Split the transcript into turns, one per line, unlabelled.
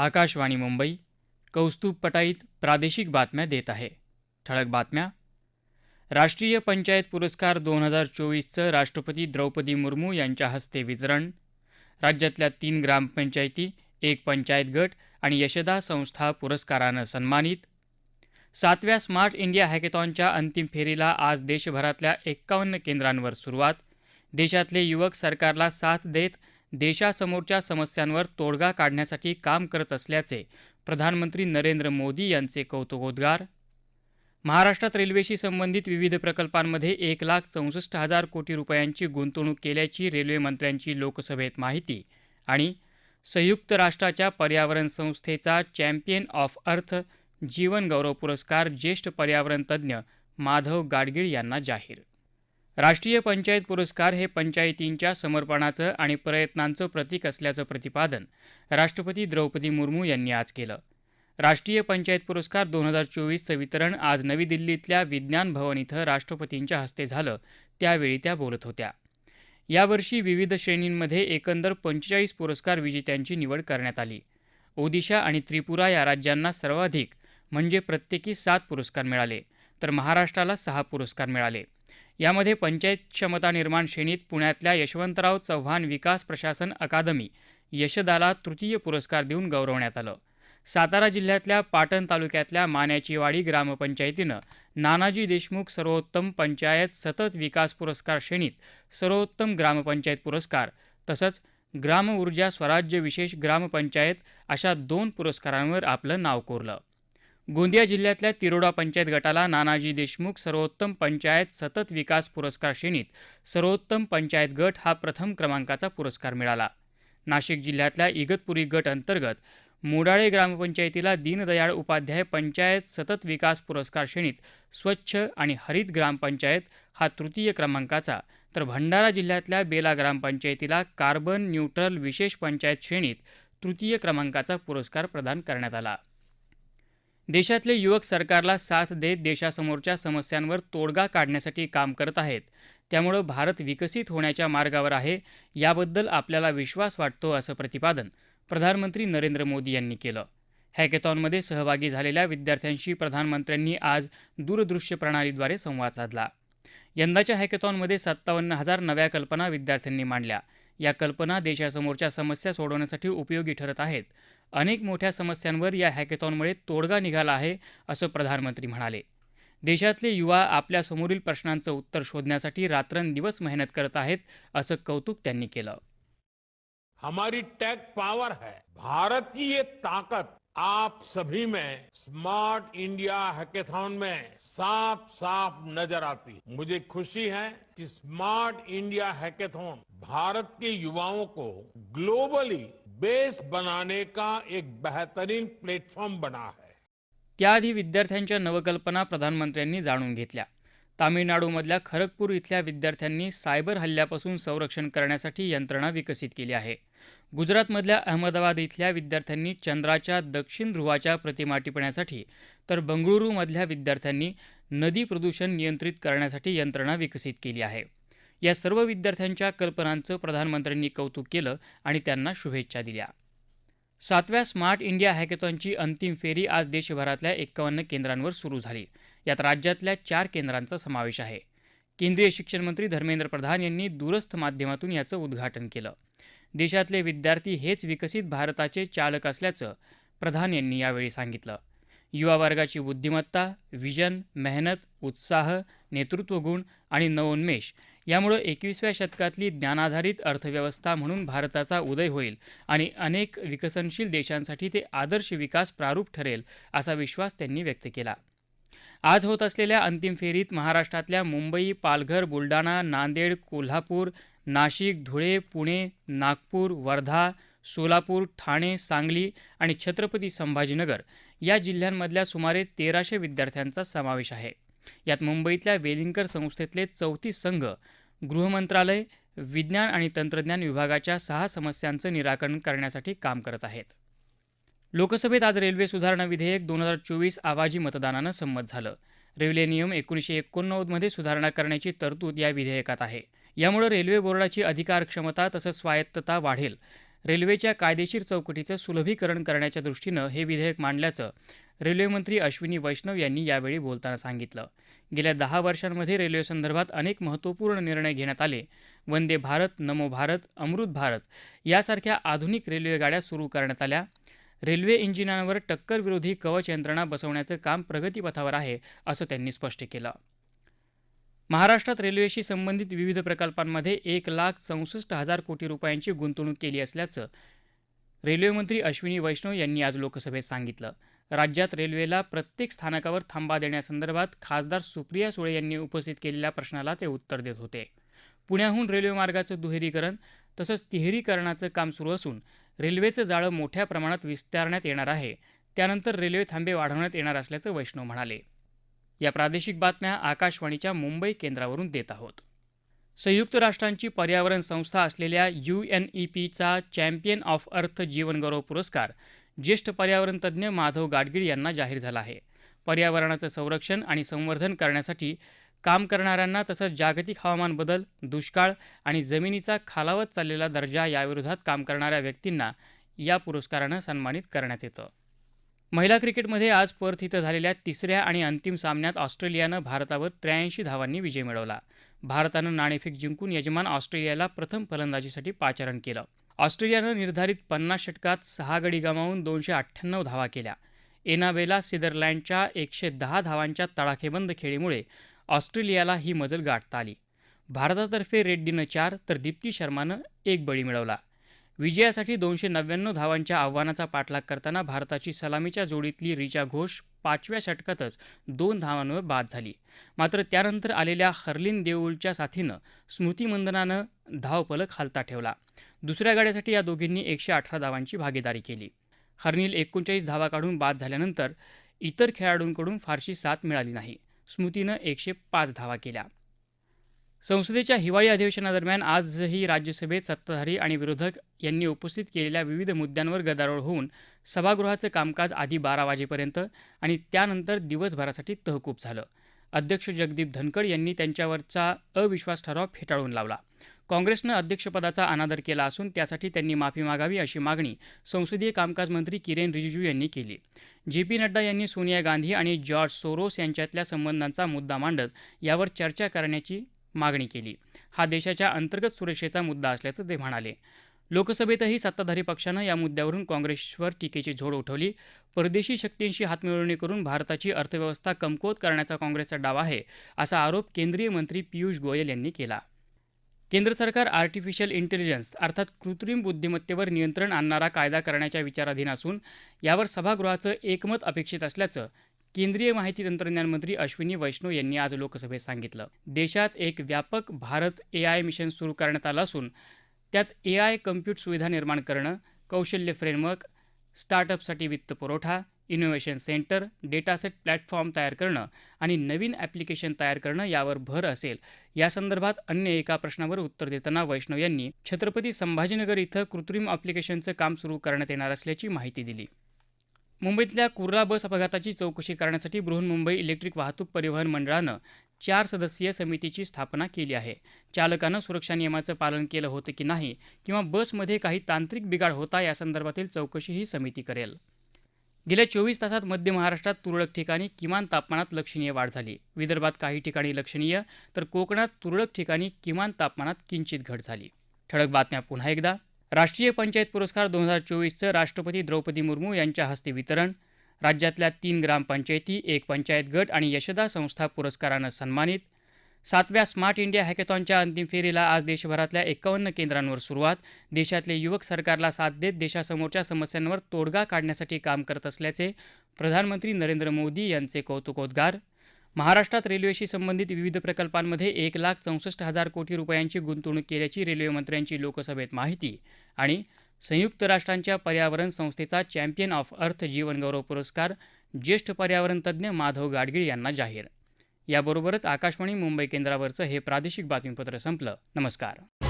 आकाशवाणी मुंबई कौस्तुभ पटाईत प्रादेशिक बातम्या देत आहे ठळक बातम्या राष्ट्रीय पंचायत पुरस्कार दोन हजार चोवीसचं राष्ट्रपती द्रौपदी मुर्मू यांच्या हस्ते वितरण राज्यातल्या तीन ग्रामपंचायती एक पंचायत गट आणि यशदा संस्था पुरस्कारानं सन्मानित सातव्या स्मार्ट इंडिया हॅकेथॉनच्या अंतिम फेरीला आज देशभरातल्या एक्कावन्न केंद्रांवर सुरुवात देशातले युवक सरकारला साथ देत देशासमोरच्या समस्यांवर तोडगा काढण्यासाठी काम करत असल्याचे प्रधानमंत्री नरेंद्र मोदी यांचे कौतुकोद्गार महाराष्ट्रात रेल्वेशी संबंधित विविध प्रकल्पांमध्ये एक लाख चौसष्ट हजार कोटी रुपयांची गुंतवणूक केल्याची रेल्वेमंत्र्यांची लोकसभेत माहिती आणि संयुक्त राष्ट्राच्या पर्यावरण संस्थेचा चॅम्पियन ऑफ अर्थ जीवनगौरव पुरस्कार ज्येष्ठ पर्यावरणतज्ज्ञ माधव गाडगीळ यांना जाहीर राष्ट्रीय पंचायत पुरस्कार हे पंचायतींच्या समर्पणाचं आणि प्रयत्नांचं प्रतीक असल्याचं प्रतिपादन राष्ट्रपती द्रौपदी मुर्मू यांनी आज केलं राष्ट्रीय पंचायत पुरस्कार दोन हजार चोवीसचं वितरण आज नवी दिल्लीतल्या विज्ञान भवन इथं राष्ट्रपतींच्या हस्ते झालं त्यावेळी त्या बोलत होत्या यावर्षी विविध श्रेणींमध्ये एकंदर पंचेचाळीस पुरस्कार विजेत्यांची निवड करण्यात आली ओदिशा आणि त्रिपुरा या राज्यांना सर्वाधिक म्हणजे प्रत्येकी सात पुरस्कार मिळाले तर महाराष्ट्राला सहा पुरस्कार मिळाले यामध्ये पंचायत क्षमता निर्माण श्रेणीत पुण्यातल्या यशवंतराव चव्हाण विकास प्रशासन अकादमी यशदाला तृतीय पुरस्कार देऊन गौरवण्यात आलं सातारा जिल्ह्यातल्या पाटण तालुक्यातल्या मान्याचीवाडी ग्रामपंचायतीनं नानाजी देशमुख सर्वोत्तम पंचायत सतत विकास पुरस्कार श्रेणीत सर्वोत्तम ग्रामपंचायत पुरस्कार तसंच ग्राम ऊर्जा स्वराज्य विशेष ग्रामपंचायत अशा दोन पुरस्कारांवर आपलं नाव कोरलं गोंदिया जिल्ह्यातल्या तिरोडा पंचायत गटाला नानाजी देशमुख सर्वोत्तम पंचायत सतत विकास पुरस्कार श्रेणीत सर्वोत्तम पंचायत गट हा प्रथम क्रमांकाचा पुरस्कार मिळाला नाशिक जिल्ह्यातल्या इगतपुरी गट अंतर्गत मोडाळे ग्रामपंचायतीला दीनदयाळ उपाध्याय पंचायत सतत विकास पुरस्कार श्रेणीत स्वच्छ आणि हरित ग्रामपंचायत हा तृतीय क्रमांकाचा तर भंडारा जिल्ह्यातल्या बेला ग्रामपंचायतीला कार्बन न्यूट्रल विशेष पंचायत श्रेणीत तृतीय क्रमांकाचा पुरस्कार प्रदान करण्यात आला देशातले युवक सरकारला साथ देत देशासमोरच्या समस्यांवर तोडगा काढण्यासाठी काम करत आहेत त्यामुळं भारत विकसित होण्याच्या मार्गावर आहे याबद्दल आपल्याला विश्वास वाटतो असं प्रतिपादन प्रधानमंत्री नरेंद्र मोदी यांनी केलं हॅकेथॉनमध्ये सहभागी झालेल्या विद्यार्थ्यांशी प्रधानमंत्र्यांनी आज दूरदृश्य प्रणालीद्वारे संवाद साधला यंदाच्या हॅकेथॉनमध्ये सत्तावन्न हजार नव्या कल्पना विद्यार्थ्यांनी मांडल्या या कल्पना देशासमोरच्या समस्या सोडवण्यासाठी उपयोगी ठरत आहेत अनेक मोठ्या समस्यांवर या हॅकेथॉनमुळे तोडगा निघाला आहे असं प्रधानमंत्री म्हणाले देशातले युवा आपल्या समोरील प्रश्नांचं उत्तर शोधण्यासाठी रात्रंदिवस मेहनत करत आहेत असं कौतुक त्यांनी केलं हमारी टेक पावर है भारत की ये ताकत आप सभी में स्मार्ट इंडिया हैकेथॉन में साफ साफ नजर आती मुझे खुशी है कि स्मार्ट इंडिया हैकेथॉन भारत के युवाओं को ग्लोबली बेस बनाने का एक बेहतरीन प्लॅटफॉर्म बना
है त्याआधी विद्यार्थ्यांच्या नवकल्पना प्रधानमंत्र्यांनी जाणून घेतल्या तामिळनाडूमधल्या खरगपूर इथल्या विद्यार्थ्यांनी सायबर हल्ल्यापासून संरक्षण करण्यासाठी यंत्रणा विकसित केली आहे गुजरातमधल्या अहमदाबाद इथल्या विद्यार्थ्यांनी चंद्राच्या दक्षिण ध्रुवाच्या प्रतिमा टिपण्यासाठी तर बंगळुरूमधल्या विद्यार्थ्यांनी नदी प्रदूषण नियंत्रित करण्यासाठी यंत्रणा विकसित केली आहे या सर्व विद्यार्थ्यांच्या कल्पनांचं प्रधानमंत्र्यांनी कौतुक केलं आणि त्यांना शुभेच्छा दिल्या सातव्या स्मार्ट इंडिया हॅकेथॉनची अंतिम फेरी आज देशभरातल्या एक्कावन्न केंद्रांवर सुरू झाली यात राज्यातल्या चार केंद्रांचा समावेश आहे केंद्रीय शिक्षण मंत्री धर्मेंद्र प्रधान यांनी दूरस्थ माध्यमातून याचं उद्घाटन केलं देशातले विद्यार्थी हेच विकसित भारताचे चालक असल्याचं प्रधान यांनी यावेळी सांगितलं युवा वर्गाची बुद्धिमत्ता विजन मेहनत उत्साह नेतृत्वगुण आणि नवोन्मेष यामुळे एकविसाव्या शतकातली ज्ञानाधारित अर्थव्यवस्था म्हणून भारताचा उदय होईल आणि अनेक विकसनशील देशांसाठी ते आदर्श विकास प्रारूप ठरेल असा विश्वास त्यांनी व्यक्त केला आज होत असलेल्या अंतिम फेरीत महाराष्ट्रातल्या मुंबई पालघर बुलडाणा नांदेड कोल्हापूर नाशिक धुळे पुणे नागपूर वर्धा सोलापूर ठाणे सांगली आणि छत्रपती संभाजीनगर या जिल्ह्यांमधल्या सुमारे तेराशे विद्यार्थ्यांचा समावेश आहे यात मुंबईतल्या वेलिंगकर संस्थेतले चौतीस संघ गृहमंत्रालय विज्ञान आणि तंत्रज्ञान विभागाच्या सहा समस्यांचं निराकरण करण्यासाठी काम करत आहेत लोकसभेत आज रेल्वे सुधारणा विधेयक दोन हजार चोवीस आवाजी मतदानानं संमत झालं रेल्वे नियम एकोणीसशे एकोणनव्वदमध्ये सुधारणा करण्याची तरतूद या विधेयकात आहे यामुळे रेल्वे बोर्डाची अधिकार क्षमता तसंच स्वायत्तता वाढेल रेल्वेच्या कायदेशीर चौकटीचं सुलभीकरण करण्याच्या दृष्टीनं हे विधेयक मांडल्याचं रेल्वेमंत्री अश्विनी वैष्णव यांनी यावेळी बोलताना सांगितलं गेल्या दहा वर्षांमध्ये रेल्वेसंदर्भात अनेक महत्त्वपूर्ण निर्णय घेण्यात आले वंदे भारत नमो भारत अमृत भारत यासारख्या आधुनिक रेल्वेगाड्या सुरू करण्यात आल्या रेल्वे इंजिनांवर टक्कर विरोधी कवच यंत्रणा बसवण्याचं काम प्रगतीपथावर आहे असं त्यांनी स्पष्ट केलं महाराष्ट्रात रेल्वेशी संबंधित विविध प्रकल्पांमध्ये एक लाख चौसष्ट हजार कोटी रुपयांची गुंतवणूक केली असल्याचं रेल्वेमंत्री अश्विनी वैष्णव यांनी आज लोकसभेत सांगितलं राज्यात रेल्वेला प्रत्येक स्थानकावर थांबा देण्यासंदर्भात खासदार सुप्रिया सुळे यांनी उपस्थित केलेल्या प्रश्नाला ते उत्तर देत होते पुण्याहून रेल्वे मार्गाचं दुहेरीकरण तसंच तिहेरीकरणाचं काम सुरू असून रेल्वेचं जाळं मोठ्या प्रमाणात विस्तारण्यात येणार आहे त्यानंतर रेल्वे थांबे वाढवण्यात येणार असल्याचं वैष्णव म्हणाले या प्रादेशिक बातम्या आकाशवाणीच्या मुंबई केंद्रावरून देत आहोत संयुक्त राष्ट्रांची पर्यावरण संस्था असलेल्या यू एन ई पीचा चॅम्पियन ऑफ अर्थ जीवनगौरव पुरस्कार ज्येष्ठ पर्यावरणतज्ज्ञ माधव गाडगीळ यांना जाहीर झाला आहे पर्यावरणाचं संरक्षण आणि संवर्धन करण्यासाठी काम करणाऱ्यांना तसंच जागतिक हवामान बदल दुष्काळ आणि जमिनीचा खालावत चाललेला दर्जा याविरोधात काम करणाऱ्या व्यक्तींना या पुरस्कारानं सन्मानित करण्यात येतं महिला क्रिकेटमध्ये आज पर्थ इथं झालेल्या तिसऱ्या आणि अंतिम सामन्यात ऑस्ट्रेलियानं भारतावर त्र्याऐंशी धावांनी विजय मिळवला भारतानं नाणेफेक जिंकून यजमान ऑस्ट्रेलियाला प्रथम फलंदाजीसाठी पाचारण केलं ऑस्ट्रेलियानं निर्धारित पन्नास षटकात सहा गडी गमावून दोनशे अठ्ठ्याण्णव धावा केल्या एनाबेला सिदरलँडच्या एकशे दहा धावांच्या तडाखेबंद खेळीमुळे ऑस्ट्रेलियाला ही मजल गाठता आली भारतातर्फे रेड्डीनं चार तर दीप्ती शर्मानं एक बळी मिळवला विजयासाठी दोनशे नव्याण्णव धावांच्या आव्हानाचा पाठलाग करताना भारताची सलामीच्या जोडीतली रिचा घोष पाचव्या षटकातच दोन धावांवर बाद झाली मात्र त्यानंतर आलेल्या हर्लिन देऊळच्या साथीनं स्मृतिमंदनानं धावपलक हालता ठेवला दुसऱ्या गाड्यासाठी या दोघींनी एकशे अठरा धावांची भागीदारी केली हर्निल एकोणचाळीस धावा काढून बाद झाल्यानंतर इतर खेळाडूंकडून फारशी साथ मिळाली नाही स्मृतीनं एकशे पाच धावा केल्या संसदेच्या हिवाळी अधिवेशनादरम्यान आजही राज्यसभेत सत्ताधारी आणि विरोधक यांनी उपस्थित केलेल्या विविध मुद्द्यांवर गदारोळ होऊन सभागृहाचं कामकाज आधी बारा वाजेपर्यंत आणि त्यानंतर दिवसभरासाठी तहकूब झालं अध्यक्ष जगदीप धनखड यांनी त्यांच्यावरचा अविश्वास ठराव फेटाळून लावला काँग्रेसनं अध्यक्षपदाचा अनादर केला असून त्यासाठी त्यांनी माफी मागावी अशी मागणी संसदीय कामकाज मंत्री किरेन रिजिजू यांनी केली जे पी नड्डा यांनी सोनिया गांधी आणि जॉर्ज सोरोस यांच्यातल्या संबंधांचा मुद्दा मांडत यावर चर्चा करण्याची मागणी केली हा देशाच्या अंतर्गत सुरक्षेचा मुद्दा असल्याचं ते म्हणाले लोकसभेतही सत्ताधारी पक्षानं या मुद्द्यावरून काँग्रेसवर टीकेची झोड उठवली परदेशी शक्तींशी हातमिळवणी करून भारताची अर्थव्यवस्था कमकुवत करण्याचा काँग्रेसचा डावा आहे असा आरोप केंद्रीय मंत्री पियुष गोयल यांनी केला केंद्र सरकार आर्टिफिशियल इंटेलिजन्स अर्थात कृत्रिम बुद्धिमत्तेवर नियंत्रण आणणारा कायदा करण्याच्या विचाराधीन असून यावर सभागृहाचं एकमत अपेक्षित असल्याचं केंद्रीय माहिती तंत्रज्ञान मंत्री अश्विनी वैष्णव यांनी आज लोकसभेत सांगितलं देशात एक व्यापक भारत ए आय मिशन सुरू करण्यात आलं असून त्यात ए आय कम्प्युट सुविधा निर्माण करणं कौशल्य फ्रेमवर्क स्टार्टअपसाठी पुरवठा इनोव्हेशन सेंटर डेटासेट प्लॅटफॉर्म तयार करणं आणि नवीन ॲप्लिकेशन तयार करणं यावर भर असेल या संदर्भात अन्य एका प्रश्नावर उत्तर देताना वैष्णव यांनी छत्रपती संभाजीनगर इथं कृत्रिम ॲप्लिकेशनचं काम सुरू करण्यात येणार असल्याची माहिती दिली मुंबईतल्या कुर्ला बस अपघाताची चौकशी करण्यासाठी बृहन्मुंबई इलेक्ट्रिक वाहतूक परिवहन मंडळानं चार सदस्यीय समितीची स्थापना केली आहे चालकानं सुरक्षा नियमाचं पालन केलं होतं की नाही किंवा बसमध्ये काही तांत्रिक बिघाड होता या संदर्भातील चौकशी ही समिती करेल गेल्या चोवीस तासात मध्य महाराष्ट्रात तुरळक ठिकाणी किमान तापमानात लक्षणीय वाढ झाली विदर्भात काही ठिकाणी लक्षणीय तर कोकणात तुरळक ठिकाणी किमान तापमानात किंचित घट झाली ठळक बातम्या पुन्हा एकदा राष्ट्रीय पंचायत पुरस्कार दोन हजार चोवीसचं राष्ट्रपती द्रौपदी मुर्मू यांच्या हस्ते वितरण राज्यातल्या तीन ग्रामपंचायती एक पंचायत गट आणि यशदा संस्था पुरस्कारानं सन्मानित सातव्या स्मार्ट इंडिया हॅकेथॉनच्या अंतिम फेरीला आज देशभरातल्या एकावन्न केंद्रांवर सुरुवात देशातले युवक सरकारला साथ देत देशासमोरच्या समस्यांवर तोडगा काढण्यासाठी काम करत असल्याचे प्रधानमंत्री नरेंद्र मोदी यांचे कौतुकोद्गार महाराष्ट्रात रेल्वेशी संबंधित विविध प्रकल्पांमध्ये एक लाख चौसष्ट हजार कोटी रुपयांची गुंतवणूक केल्याची रेल्वेमंत्र्यांची लोकसभेत माहिती आणि संयुक्त राष्ट्रांच्या पर्यावरण संस्थेचा चॅम्पियन ऑफ अर्थ जीवनगौरव पुरस्कार ज्येष्ठ पर्यावरण तज्ज्ञ माधव गाडगीळ यांना जाहीर याबरोबरच आकाशवाणी मुंबई केंद्रावरचं हे प्रादेशिक बातमीपत्र संपलं नमस्कार